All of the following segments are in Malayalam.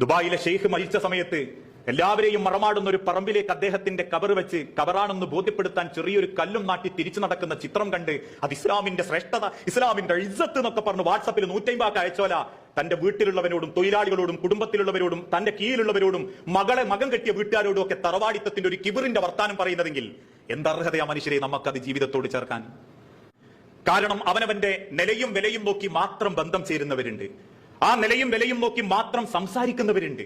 ദുബായിലെ ഷെയ്ഖ് മരിച്ച സമയത്ത് എല്ലാവരെയും മറമാടുന്ന ഒരു പറമ്പിലേക്ക് അദ്ദേഹത്തിന്റെ കബർ വെച്ച് കബറാണെന്ന് ബോധ്യപ്പെടുത്താൻ ചെറിയൊരു കല്ലും നാട്ടി തിരിച്ചു നടക്കുന്ന ചിത്രം കണ്ട് അത് ഇസ്ലാമിന്റെ ശ്രേഷ്ഠത ഇസ്ലാമിന്റെ ഇജ്ജത്ത് എന്നൊക്കെ പറഞ്ഞ് വാട്സപ്പിൽ നൂറ്റമ്പതാക്ക് അയച്ചോല. തന്റെ വീട്ടിലുള്ളവരോടും തൊഴിലാളികളോടും കുടുംബത്തിലുള്ളവരോടും തന്റെ കീഴിലുള്ളവരോടും മകളെ മകൻ കെട്ടിയ വീട്ടുകാരോടും ഒക്കെ തറവാടിത്തത്തിന്റെ ഒരു കിബിറിന്റെ വർത്താനം പറയുന്നതെങ്കിൽ എന്തർഹതയാ മനുഷ്യരെ നമുക്കത് ജീവിതത്തോട് ചേർക്കാൻ? കാരണം അവനവന്റെ നിലയും വിലയും നോക്കി മാത്രം ബന്ധം ചേരുന്നവരുണ്ട്. ആ നിലയും വിലയും നോക്കി മാത്രം സംസാരിക്കുന്നവരുണ്ട്.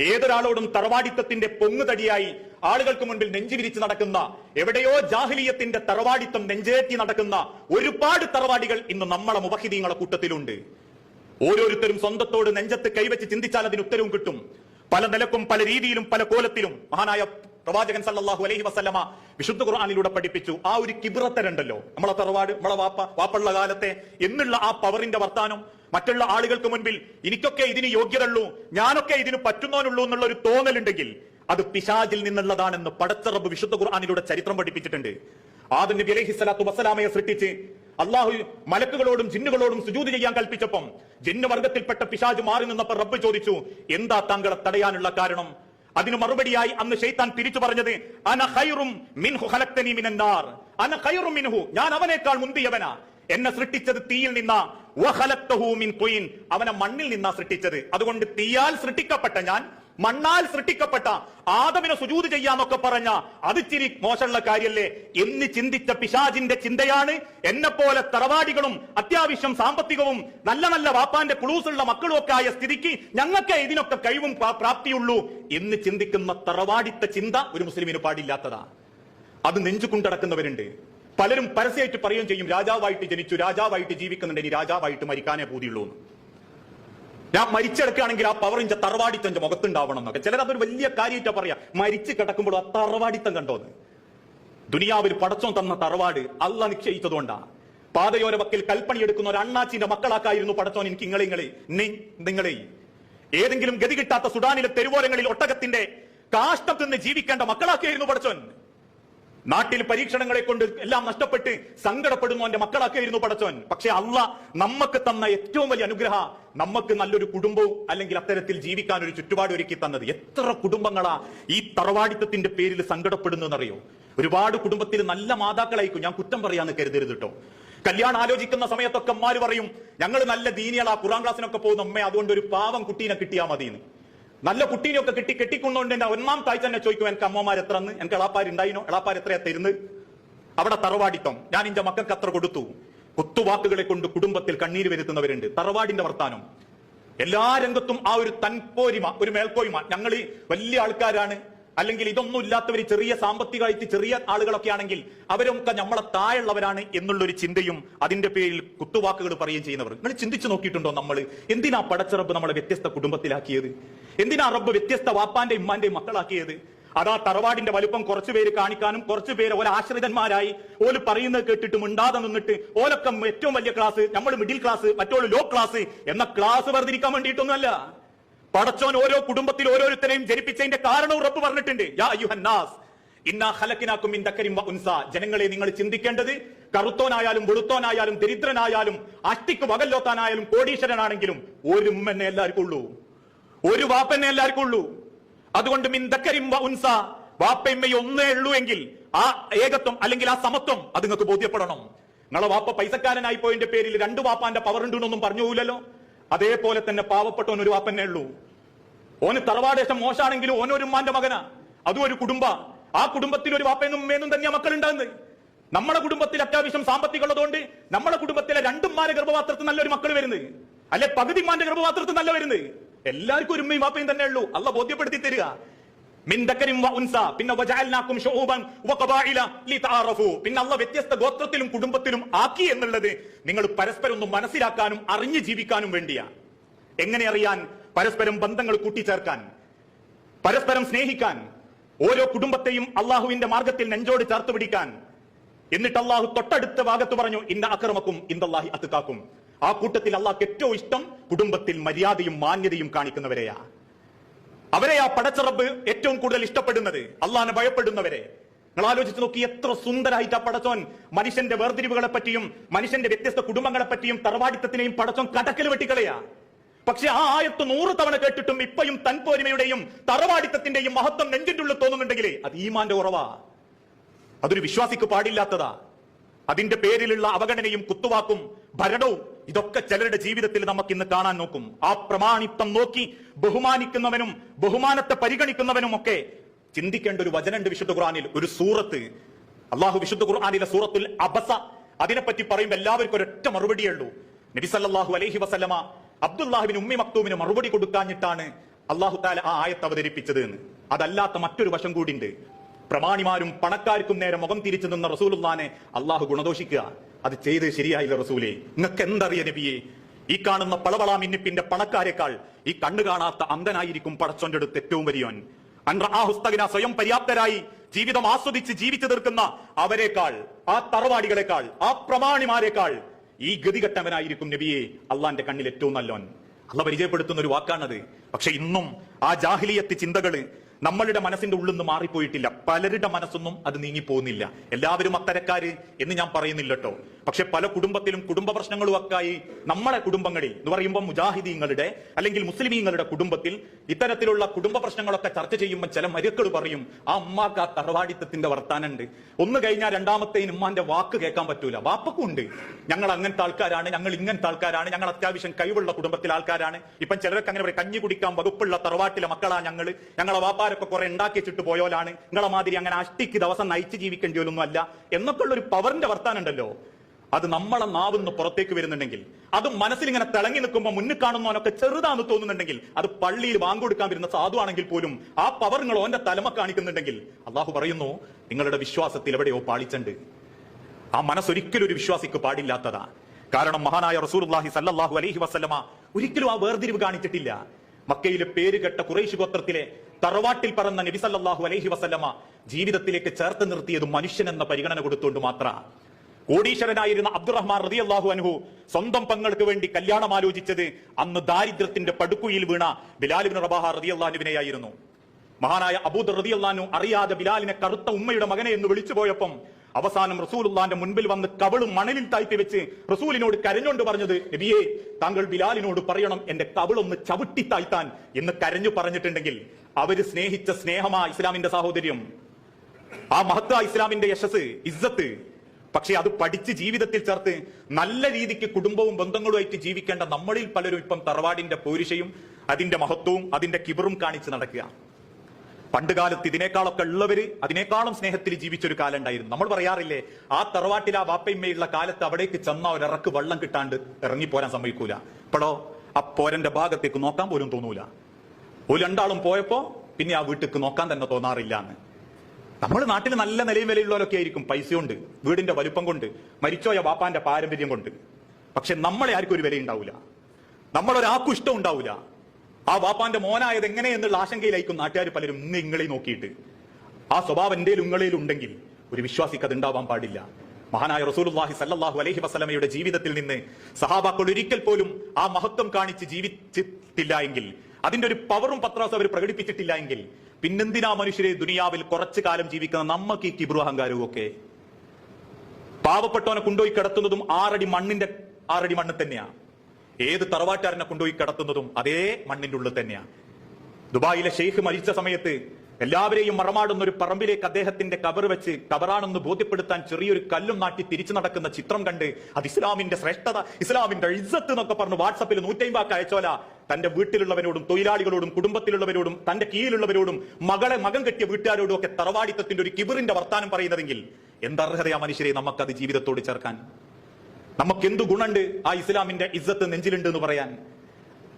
ഏതൊരാളോടും തറവാടിത്തത്തിന്റെ പൊങ്ങുതടിയായി ആളുകൾക്ക് മുൻപിൽ നെഞ്ചുവിരിച്ച് നടക്കുന്ന എവിടെയോ ജാഹിലീയത്തിന്റെ തറവാടിത്തം നെഞ്ചേറ്റി നടക്കുന്ന ഒരുപാട് തറവാടികൾ ഇന്ന് നമ്മളെ മുബഹിദീങ്ങളെ കൂട്ടത്തിലുണ്ട്. ഓരോരുത്തരും സ്വന്തത്തോട് നെഞ്ചത്ത് കൈവച്ച് ചിന്തിച്ചാൽ അതിന് ഉത്തരവും കിട്ടും. പല നിലക്കും പല രീതിയിലും പല കോലത്തിലും മഹാനായ പ്രവാചകൻ സല്ലാഹു അലഹി വസല്ലമ വിശുദ്ധ ഖുർആാനിലൂടെ പഠിപ്പിച്ചു. ആ ഒരു കിബിറത്തരുണ്ടല്ലോ നമ്മളെ തറവാട് നമ്മളെ വാപ്പ വാപ്പുള്ള കാലത്തെ എന്നുള്ള ആ പവറിന്റെ വർത്താനം മറ്റുള്ള ആളുകൾക്ക് മുൻപിൽ എനിക്കൊക്കെ ഇതിന് യോഗ്യതയുള്ളൂ ഞാനൊക്കെ ഇതിന് പറ്റുന്നവനുള്ളൂ എന്നുള്ള ഒരു തോന്നലുണ്ടെങ്കിൽ അത് പിശാജിൽ നിന്നുള്ളതാണെന്ന് പടച്ചറബ് വിശുദ്ധ ഖുർആാനിലൂടെ ചരിത്രം പഠിപ്പിച്ചിട്ടുണ്ട്. ആദ്യം നബി അലൈഹി വസ്സലാമയെ സൃഷ്ടിച്ച് അള്ളാഹു മലക്കുകളോടും ജിന്നുകളോടും സുജൂത് ചെയ്യാൻ കൽപ്പിച്ചപ്പം ജിന്ന് വർഗത്തിൽപ്പെട്ട പിശാജ് മാറി നിന്നപ്പോൾ റബ്ബ് ചോദിച്ചു എന്താ താങ്കളെ തടയാനുള്ള കാരണം? അതിന് മറുപടിയായി അന്ന് ഷെയ്ത്താൻ തിരിച്ചു പറഞ്ഞത് അന ഖൈറും മിൻഹു ഖലക്തനി മിനന്നാർ. അന ഖൈറും മിൻഹു. ഞാൻ അവനേക്കാൾ മുന്തിയവനാ. എന്നെ സൃഷ്ടിച്ചത് തീയിൽ നിന്ന. അവനെ മണ്ണിൽ നിന്നാ സൃഷ്ടിച്ചത്. അതുകൊണ്ട് തീയാൽ സൃഷ്ടിക്കപ്പെട്ട ഞാൻ മണ്ണാൽ സൃഷ്ടിക്കപ്പെട്ട ആദമിനെ സുജൂത് ചെയ്യാന്നൊക്കെ പറഞ്ഞ അത് ചിരി മോശമുള്ള കാര്യല്ലേ? എന്ന് ചിന്തിച്ച പിശാജിന്റെ ചിന്തയാണ് എന്നെ പോലെ തറവാടികളും അത്യാവശ്യം സാമ്പത്തികവും നല്ല നല്ല വാപ്പാന്റെ കുളൂസുള്ള മക്കളും ഒക്കെ ആയ സ്ഥിതിക്ക് ഞങ്ങൾക്ക് ഇതിനൊക്കെ കഴിവും പ്രാപ്തിയുള്ളൂ എന്ന് ചിന്തിക്കുന്ന തറവാടിത്ത ചിന്ത ഒരു മുസ്ലിമിന് പാടില്ലാത്തതാ. അത് നെഞ്ചു കൊണ്ടടക്കുന്നവരുണ്ട് പലരും പരസ്യമായിട്ട് പറയുകയും ചെയ്യും രാജാവായിട്ട് ജനിച്ചു രാജാവായിട്ട് ജീവിക്കുന്നുണ്ട് ഇനി രാജാവായിട്ട് മരിക്കാനേ പൂതിയുള്ളൂ എന്ന്. ഞാൻ മരിച്ചെടുക്കുകയാണെങ്കിൽ ആ ഇഞ്ച തറവാടിത്തം എന്റെ മുഖത്തുണ്ടാവണം എന്നൊക്കെ. ചിലർ അതൊരു വലിയ കാര്യമായിട്ടാ പറയാ. മരിച്ചു കിടക്കുമ്പോൾ ആ തറവാടിത്തം കണ്ടോന്ന് ദുനിയാവിൽ പടച്ചോൻ തന്ന തറവാട് അല്ല നിശ്ചയിച്ചതുകൊണ്ടാ. പാതയോര വക്കിൽ കൽപ്പണി എടുക്കുന്ന ഒരു അണ്ണാച്ചിന്റെ മക്കളാക്കായിരുന്നു പടച്ചോൻ എനിക്ക് ഇങ്ങളെ ഇങ്ങളെ നിങ്ങളെ. ഏതെങ്കിലും ഗതി കിട്ടാത്ത സുഡാനിലെ തെരുവോരങ്ങളിൽ ഒട്ടകത്തിന്റെ കാഷ്ടം തിന്ന് ജീവിക്കേണ്ട മക്കളാക്കിയായിരുന്നു പടച്ചോൻ. നാട്ടിൽ പരീക്ഷണങ്ങളെ കൊണ്ട് എല്ലാം നഷ്ടപ്പെട്ട് സങ്കടപ്പെടുന്നു എന്റെ മക്കളാക്കിയായിരുന്നു പടച്ചവൻ പക്ഷെ അല്ല നമുക്ക് തന്ന ഏറ്റവും വലിയ അനുഗ്രഹ നമുക്ക് നല്ലൊരു കുടുംബവും അല്ലെങ്കിൽ അത്തരത്തിൽ ജീവിക്കാൻ ഒരു ചുറ്റുപാട് ഒരുക്കി തന്നത്. എത്ര കുടുംബങ്ങളാ ഈ തറവാടിത്തത്തിന്റെ പേരിൽ സങ്കടപ്പെടുന്നതെന്നറിയോ? ഒരുപാട് കുടുംബത്തിൽ നല്ല മാതാക്കളായിരിക്കും. ഞാൻ കുറ്റം പറയാന്ന് കരുതരുത് കേട്ടോ കല്യാണം ആലോചിക്കുന്ന സമയത്തൊക്കെ അമ്മാര് പറയും ഞങ്ങൾ നല്ല ദീനികളാ. ഖുറാൻ ക്ലാസ്സിനൊക്കെ പോകുന്ന അമ്മ അതുകൊണ്ട് ഒരു പാവം കുട്ടീനെ കിട്ടിയാ മതിയെന്ന് നല്ല കുട്ടീനെയൊക്കെ കിട്ടി കെട്ടിക്കൊണ്ടുകൊണ്ട് എന്റെ ഒന്നാം താഴ്ച തന്നെ ചോദിക്കും എനിക്ക് അമ്മമാർ എത്ര എന്ന് എനിക്ക് എളാപ്പാർ ഉണ്ടായിനോ എളാപ്പാർ എത്രയാ തരുന്നത്? അവിടെ തറവാടിത്തം. ഞാൻ എന്റെ മക്കൾക്ക് അത്ര കൊടുത്തു. കുത്തുവാക്കുകളെ കൊണ്ട് കുടുംബത്തിൽ കണ്ണീര് വരുത്തുന്നവരുണ്ട്. തറവാടിന്റെ വർത്താനം. എല്ലാ രംഗത്തും ആ ഒരു തൻപോരിമ ഒരു മേൽക്കോയ്മ. ഞങ്ങൾ വലിയ ആൾക്കാരാണ്. അല്ലെങ്കിൽ ഇതൊന്നും ഇല്ലാത്തവർ ചെറിയ സാമ്പത്തികമായിട്ട് ചെറിയ ആളുകളൊക്കെ ആണെങ്കിൽ അവരൊക്കെ നമ്മളെ താഴെയുള്ളവരാണ് എന്നുള്ളൊരു ചിന്തയും അതിന്റെ പേരിൽ കുത്തുവാക്കുകൾ പറയുകയും ചെയ്യുന്നവർ. നിങ്ങൾ ചിന്തിച്ചു നോക്കിയിട്ടുണ്ടോ നമ്മൾ എന്തിനാ പടച്ചറബ് നമ്മളെ വ്യത്യസ്ത കുടുംബത്തിലാക്കിയത്? എന്തിനാ റബ്ബ് വ്യത്യസ്ത വാപ്പാന്റെ ഇമ്മാന്റെയും മക്കളാക്കിയത്? അതാ തറവാടിന്റെ വലുപ്പം കുറച്ചു പേര് കാണിക്കാനും കുറച്ചു പേര് ഓല ആശ്രിതന്മാരായി. ഓൽ പറയുന്നത് കേട്ടിട്ട് മിണ്ടാതെ നിന്നിട്ട് ഓലൊക്കെ ഏറ്റവും വലിയ ക്ലാസ് നമ്മൾ മിഡിൽ ക്ലാസ് മറ്റോൾ ലോ ക്ലാസ് എന്ന ക്ലാസ് വേർതിരിക്കാൻ വേണ്ടിയിട്ടൊന്നുമല്ല. പടച്ചോൻ ഓരോ കുടുംബത്തിൽ ഓരോരുത്തരെയും ജനിപ്പിച്ചതിന്റെ കാരണം റബ്ബ് പറഞ്ഞിട്ടുണ്ട്. ഇന്നാ ഹലക്കിനാക്കും വ ഉൻസ. ജനങ്ങളെ നിങ്ങൾ ചിന്തിക്കേണ്ടത് കറുത്തോനായാലും വെളുത്തോനായാലും ദരിദ്രനായാലും അഷ്ടിക്ക് വകല്ലോത്താനായാലും കോടീശ്വരനാണെങ്കിലും ഒരു ഉമ്മനെ എല്ലാവർക്കും ഉള്ളൂ. ഒരു വാപ്പനെ എല്ലാവർക്കും ഉള്ളൂ. അതുകൊണ്ട് വ ഉൻസ വാപ്പയമ്മയും ഒന്നേ ഉള്ളൂ എങ്കിൽ ആ ഏകത്വം അല്ലെങ്കിൽ ആ സമത്വം അത് നിങ്ങൾക്ക് ബോധ്യപ്പെടണം. നിങ്ങളെ വാപ്പ പൈസക്കാരനായി പോയതിന്റെ പേരിൽ രണ്ട് വാപ്പാന്റെ പവർ ഉണ്ടെന്നൊന്നും പറഞ്ഞുപോലല്ലോ അതേപോലെ തന്നെ പാവപ്പെട്ടവൻ ഒരു വാപ്പനെ ഉള്ളൂ. ഓന് തറവാടേശം മോശാണെങ്കിലും ഓനൊരു ഉമ്മാന്റെ മകനാ. അതും ഒരു കുടുംബ. ആ കുടുംബത്തിൽ ഒരു വാപ്പയെന്നും ഉമ്മയെന്നും തന്നെയാ മക്കൾ ഉണ്ടാകുന്നത് നമ്മുടെ കുടുംബത്തിൽ അത്യാവശ്യം സാമ്പത്തികമുള്ളതുകൊണ്ട് നമ്മുടെ കുടുംബത്തിലെ രണ്ടുമ്മാരെ ഗർഭപാത്രത്തിൽ നല്ലൊരു മക്കൾ വരുന്നത്. അല്ലെ പകുതിമാന്റെ ഗർഭപാത്രത്തിൽ നല്ല വരുന്നത്. എല്ലാവർക്കും ഒരുമയും വാപ്പയും തന്നെ ഉള്ളൂ. അല്ല ബോധ്യപ്പെടുത്തി തരിക. പിന്നെ പിന്നെ വ്യത്യസ്ത ഗോത്രത്തിലും കുടുംബത്തിലും ആക്കി എന്നുള്ളത് നിങ്ങൾ പരസ്പരം ഒന്ന് മനസ്സിലാക്കാനും അറിഞ്ഞു ജീവിക്കാനും വേണ്ടിയാ. എങ്ങനെ അറിയാൻ? പരസ്പരം ബന്ധങ്ങൾ കൂട്ടിച്ചേർക്കാൻ പരസ്പരം സ്നേഹിക്കാൻ ഓരോ കുടുംബത്തെയും അള്ളാഹുവിന്റെ മാർഗത്തിൽ നെഞ്ചോട് ചേർത്ത് പിടിക്കാൻ. എന്നിട്ട് അള്ളാഹു തൊട്ടടുത്ത ഭാഗത്ത് പറഞ്ഞു ഇന്ന അക്രമക്കും ഇന്ദല്ലാഹി അത്തുക്കാക്കും ആ കൂട്ടത്തിൽ അള്ളാഹ് ഏറ്റവും ഇഷ്ടം കുടുംബത്തിൽ മര്യാദയും മാന്യതയും കാണിക്കുന്നവരെയാ. അവരെ ആ പടച്ചറബ് ഏറ്റവും കൂടുതൽ ഇഷ്ടപ്പെടുന്നത് അള്ളാഹിനെ ഭയപ്പെടുന്നവരെ. നിങ്ങൾ ആലോചിച്ച് നോക്കി എത്ര സുന്ദരായിട്ട് ആ പടച്ചോൻ മനുഷ്യന്റെ വേർതിരിവുകളെ പറ്റിയും മനുഷ്യന്റെ വ്യത്യസ്ത കുടുംബങ്ങളെ പറ്റിയും തറവാടിത്തത്തിനെയും പടച്ചോൻ കടക്കൽ വെട്ടിക്കളയാ. പക്ഷെ ആ ആയത്ത് നൂറ് തവണ കേട്ടിട്ടും ഇപ്പയും തൻപോരിമയുടെയും തറവാടിത്തത്തിന്റെയും മഹത്വം നെഞ്ചിന്റെ ഉള്ളിൽ തോന്നുന്നുണ്ടെങ്കിൽ അത് ഈമാന്റെ ഉറവാ. അതൊരു വിശ്വാസിക്ക് പാടില്ലാത്തതാ. അതിന്റെ പേരിലുള്ള അവഗണനയും കുത്തുവാക്കും ഭരണവും ഇതൊക്കെ ചിലരുടെ ജീവിതത്തിൽ നമുക്ക് ഇന്ന് കാണാൻ നോക്കും. ആ പ്രമാണിത്വം നോക്കി ബഹുമാനിക്കുന്നവനും ബഹുമാനത്തെ പരിഗണിക്കുന്നവനും ഒക്കെ ചിന്തിക്കേണ്ട ഒരു വചനണ്ട് വിശുദ്ധ ഖുർആനിൽ ഒരു സൂറത്ത്. അള്ളാഹു വിശുദ്ധ ഖുർആാനിലെ സൂറത്തുൽ അബസ അതിനെപ്പറ്റി പറയുമ്പോൾ എല്ലാവർക്കും ഒരൊറ്റ മറുപടിയേ ഉള്ളൂ. നബി സല്ലല്ലാഹു അലൈഹി വസല്ലമ അബ്ദുല്ലാഹിബിന് ഉമ്മി മക്തൂമിന് മറുപടി കൊടുക്കാഞ്ഞിട്ടാണ് അള്ളാഹു താല ആ ആയത്ത് അവതരിപ്പിച്ചത് എന്ന്. അതല്ലാത്ത മറ്റൊരു വശം കൂടിയുണ്ട് പ്രമാണിമാരും പണക്കാർക്കും നേരെ മുഖം തിരിച്ചു നിന്ന റസൂലുല്ലാനെ അള്ളാഹു ഗുണദോഷിക്കുക. അത് ചെയ്ത് ശരിയായില്ല റസൂലെ. നിങ്ങൾക്ക് എന്തറിയ നബിയെ? ഈ കാണുന്ന പളവള മിന്നിപ്പിന്റെ പണക്കാരെക്കാൾ ഈ കണ്ണു കാണാത്ത അന്ധനായിരിക്കും പടച്ചോന്റെ അടുത്ത് ഏറ്റവും വലിയോൻ അൻറആഹുസ്തകിന സ്വയം പര്യാപ്തരായി ജീവിതം ആസ്വദിച്ച് ജീവിച്ചു തീർക്കുന്ന അവരെക്കാൾ ആ തറവാടികളെക്കാൾ ആ പ്രമാണിമാരെക്കാൾ ഈ ഗതികെട്ടവനായിരിക്കും നബിയെ അള്ളാന്റെ കണ്ണിൽ ഏറ്റവും നല്ലവൻ അള്ള പരിചയപ്പെടുത്തുന്ന ഒരു വാക്കാണത്. പക്ഷെ ഇന്നും ആ ജാഹിലിയത്ത് ചിന്തകൾ നമ്മളുടെ മനസ്സിന്റെ ഉള്ളിൽ നിന്ന് മാറിപ്പോയിട്ടില്ല. പലരുടെ മനസ്സൊന്നും അത് നീങ്ങിപ്പോകുന്നില്ല. എല്ലാവരും അത്തരക്കാര് എന്ന് ഞാൻ പറയുന്നില്ല കേട്ടോ പക്ഷെ പല കുടുംബത്തിലും കുടുംബ പ്രശ്നങ്ങളും ഒക്കെ ആയി നമ്മളെ കുടുംബങ്ങളിൽ എന്ന് പറയുമ്പോൾ മുജാഹിദീങ്ങളുടെ അല്ലെങ്കിൽ മുസ്ലിമീങ്ങളുടെ കുടുംബത്തിൽ ഇത്തരത്തിലുള്ള കുടുംബ പ്രശ്നങ്ങളൊക്കെ ചർച്ച ചെയ്യുമ്പോൾ ചില മരുക്കൾ പറയും ആ ഉമ്മാക്ക് ആ തറവാടിത്തത്തിന്റെ വർത്താനുണ്ട്. ഒന്ന് കഴിഞ്ഞാൽ രണ്ടാമത്തെ ഉമ്മാന്റെ വാക്ക് കേൾക്കാൻ പറ്റൂല. വാപ്പക്കും ഉണ്ട്. ഞങ്ങൾ അങ്ങനത്തെ ആൾക്കാരാണ് ഞങ്ങൾ ഇങ്ങനത്തെ ആൾക്കാരാണ് ഞങ്ങൾ അത്യാവശ്യം കഴിവുള്ള കുടുംബത്തിലെ ആൾക്കാരാണ്. ഇപ്പം ചിലർക്ക് അങ്ങനെ കഞ്ഞി കുടിക്കാൻ വകുപ്പുള്ള തറവാട്ടിലെ മക്കളാ ഞങ്ങൾ ഞങ്ങളെ വാപ്പാരൊക്കെ കുറെ ഉണ്ടാക്കി വെച്ചിട്ട് പോയോലാണ്. നിങ്ങളെ മാതിരി അങ്ങനെ അഷ്ടിക്ക് ദിവസം നയിച്ച് ജീവിക്കേണ്ടിയൊന്നും അല്ല എന്നൊക്കെ ഉള്ള ഒരു പവറിന്റെ വർത്താനുണ്ടല്ലോ അത് നമ്മളെ നാവുന്ന് പുറത്തേക്ക് വരുന്നുണ്ടെങ്കിൽ അത് മനസ്സിൽ ഇങ്ങനെ തിളങ്ങി നിൽക്കുമ്പോൾ മുന്നിൽ കാണുന്നവനൊക്കെ ചെറുതാന്ന് തോന്നുന്നുണ്ടെങ്കിൽ അത് പള്ളിയിൽ വാങ്ങൊടുക്കാൻ വരുന്ന സാധുവാണെങ്കിൽ പോലും ആ പവർ നിങ്ങൾ ഓന്റെ തലമ കാണിക്കുന്നുണ്ടെങ്കിൽ അള്ളാഹു പറയുന്നു നിങ്ങളുടെ വിശ്വാസത്തിൽ എവിടെയോ പാളിച്ചുണ്ട്. ആ മനസ്സൊരിക്കലും ഒരു വിശ്വാസിക്ക് പാടില്ലാത്തതാ. കാരണം മഹാനായ റസൂലുള്ളാഹി സല്ലാഹു അലഹി വസ്ലമ ഒരിക്കലും ആ വേർതിരിവ് കാണിച്ചിട്ടില്ല. മക്കയിലെ പേര് കേട്ട കുറേശ് ഗോത്രത്തിലെ തറവാട്ടിൽ പറന്ന നബി സല്ലല്ലാഹു അലൈഹി വസല്ലമ ജീവിതത്തിലേക്ക് ചേർത്ത് നിർത്തിയത് മനുഷ്യൻ എന്ന പരിഗണന കൊടുത്തുകൊണ്ട് മാത്ര. കോടീശ്വരനായിരുന്ന അബ്ദുറഹ്മാൻ റതി അള്ളാഹു അനുഹു സ്വന്തം പങ്ങൾക്ക് വേണ്ടി കല്യാണം ആലോചിച്ചത് അന്ന് ദാരിദ്ര്യത്തിന്റെ പടുക്കുയിൽ വീണ ബിലാലിബിൻ റബാഹ റതി അള്ളാഹുവിനെയായിരുന്നു മഹാനായ അബൂദ് റതി റളിയല്ലാഹു അറിയാതെ ബിലാലിനെ കറുത്ത ഉമ്മയുടെ മകനെ എന്ന് വിളിച്ചു പോയപ്പം അവസാനം റസൂലുള്ളാന്റെ മുൻപിൽ വന്ന് കവളും മണലിൽ താഴ്ത്തി വെച്ച് റസൂലിനോട് കരഞ്ഞോണ്ട് പറഞ്ഞത് നബിയെ താങ്കൾ ബിലാലിനോട് പറയണം എന്റെ കവളൊന്ന് ചവിട്ടി താഴ്ത്താൻ എന്ന് കരഞ്ഞു പറഞ്ഞിട്ടുണ്ടെങ്കിൽ അവർ സ്നേഹിച്ച സ്നേഹമാ ഇസ്ലാമിന്റെ സാഹോദര്യം. ആ മഹത്ത ഇസ്ലാമിന്റെ യശസ് ഇസ്സത്ത്. പക്ഷെ അത് പഠിച്ച് ജീവിതത്തിൽ ചേർത്ത് നല്ല രീതിക്ക് കുടുംബവും ബന്ധങ്ങളുമായിട്ട് ജീവിക്കേണ്ട നമ്മളിൽ പലരും ഇപ്പം തറവാടിന്റെ പൗരുഷയും അതിന്റെ മഹത്വവും അതിന്റെ കിബറും കാണിച്ച് നടക്കുക. പണ്ട് കാലത്ത് ഇതിനേക്കാളൊക്കെ ഉള്ളവര് അതിനേക്കാളും സ്നേഹത്തിൽ ജീവിച്ചൊരു കാലം ഉണ്ടായിരുന്നു നമ്മൾ പറയാറില്ലേ ആ തറവാട്ടിൽ ആ വാപ്പയമ്മയുള്ള കാലത്ത് അവിടേക്ക് ചെന്ന ഒരിറക്ക് വെള്ളം കിട്ടാണ്ട് ഇറങ്ങിപ്പോരാൻ സമ്മതിക്കൂല. ഇപ്പോഴോ ആ പോരന്റെ ഭാഗത്തേക്ക് നോക്കാൻ പോലും തോന്നൂല. ഒരു രണ്ടാളും പോയപ്പോ പിന്നെ ആ വീട്ടിക്ക് നോക്കാൻ തന്നെ തോന്നാറില്ല എന്ന് നമ്മൾ നാട്ടിൽ നല്ല നിലയും വിലയുള്ളവരൊക്കെ ആയിരിക്കും പൈസ കൊണ്ട് വീടിന്റെ വലുപ്പം കൊണ്ട് മരിച്ചോയ വാപ്പാന്റെ പാരമ്പര്യം കൊണ്ട്. പക്ഷെ നമ്മളെ ആർക്കും ഒരു വില ഉണ്ടാവില്ല നമ്മളൊരാൾക്കും ഇഷ്ടം ഉണ്ടാവില്ല ആ വാപ്പാന്റെ മോനായത് എങ്ങനെ എന്നുള്ള ആശങ്കയിലായിരിക്കും നാട്ടുകാർ പലരും നിങ്ങളെ നോക്കിയിട്ട്. ആ സ്വഭാവം എന്റെ ഉങ്ങളിൽ ഉണ്ടെങ്കിൽ ഒരു വിശ്വാസിക്ക് അത് ഉണ്ടാവാൻ പാടില്ല. മഹാനായ റസൂലുള്ളാഹി സല്ലാഹു അലഹി വസ്ലമയുടെ ജീവിതത്തിൽ നിന്ന് സഹാബാക്കൾ ഒരിക്കൽ പോലും ആ മഹത്വം കാണിച്ച് ജീവിച്ചിട്ടില്ല എങ്കിൽ അതിന്റെ ഒരു പവറും പത്രാസും അവർ പ്രകടിപ്പിച്ചിട്ടില്ല എങ്കിൽ പിന്നെന്തിനാ മനുഷ്യരെ ദുനിയാവിൽ കുറച്ചു കാലം ജീവിക്കുന്ന നമ്മക്ക് ഈ കിബ്രു അഹങ്കാരവും ഒക്കെ പാവപ്പെട്ടവനെ കൊണ്ടുപോയി കിടത്തുന്നതും ആറടി മണ്ണിന്റെ ആറടി മണ്ണ് തന്നെയാ. ഏത് തറവാട്ടുകാരനെ കൊണ്ടുപോയി കിടത്തുന്നതും അതേ മണ്ണിന്റെ ഉള്ളിൽ തന്നെയാണ്. ദുബായിലെ ഷെയ്ഖ് മരിച്ച സമയത്ത് എല്ലാവരെയും മറമാടുന്ന ഒരു പറമ്പിലേക്ക് അദ്ദേഹത്തിന്റെ കബർ വെച്ച് കബറാണെന്ന് ബോധ്യപ്പെടുത്താൻ ചെറിയൊരു കല്ലും നാട്ടി തിരിച്ചു നടക്കുന്ന ചിത്രം കണ്ട് അത് ഇസ്ലാമിന്റെ ശ്രേഷ്ഠത ഇസ്ലാമിന്റെ ഇജ്ജത്ത് എന്നൊക്കെ പറഞ്ഞ് വാട്സപ്പിൽ നൂറ്റൈമ്പാക്ക് അയച്ചോല. തന്റെ വീട്ടിലുള്ളവരോടും തൊഴിലാളികളോടും കുടുംബത്തിലുള്ളവരോടും തന്റെ കീഴിലുള്ളവരോടും മകളെ മകൻ കെട്ടിയ വീട്ടുകാരോടും ഒക്കെ തറവാടിത്തത്തിന്റെ ഒരു കിബിറിന്റെ വർത്താനം പറയുന്നതെങ്കിൽ എന്തർഹതയാ മനുഷ്യരെ നമുക്കത് ജീവിതത്തോട് ചേർക്കാൻ? നമുക്ക് എന്തു ഗുണുണ്ട് ആ ഇസ്ലാമിന്റെ ഇസ്സത്ത് നെഞ്ചിലുണ്ട് എന്ന് പറയാൻ?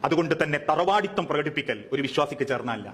അതുകൊണ്ട് തന്നെ തറവാടിത്വം പ്രകടിപ്പിക്കൽ ഒരു വിശ്വാസിക്ക് ചേർന്നല്ല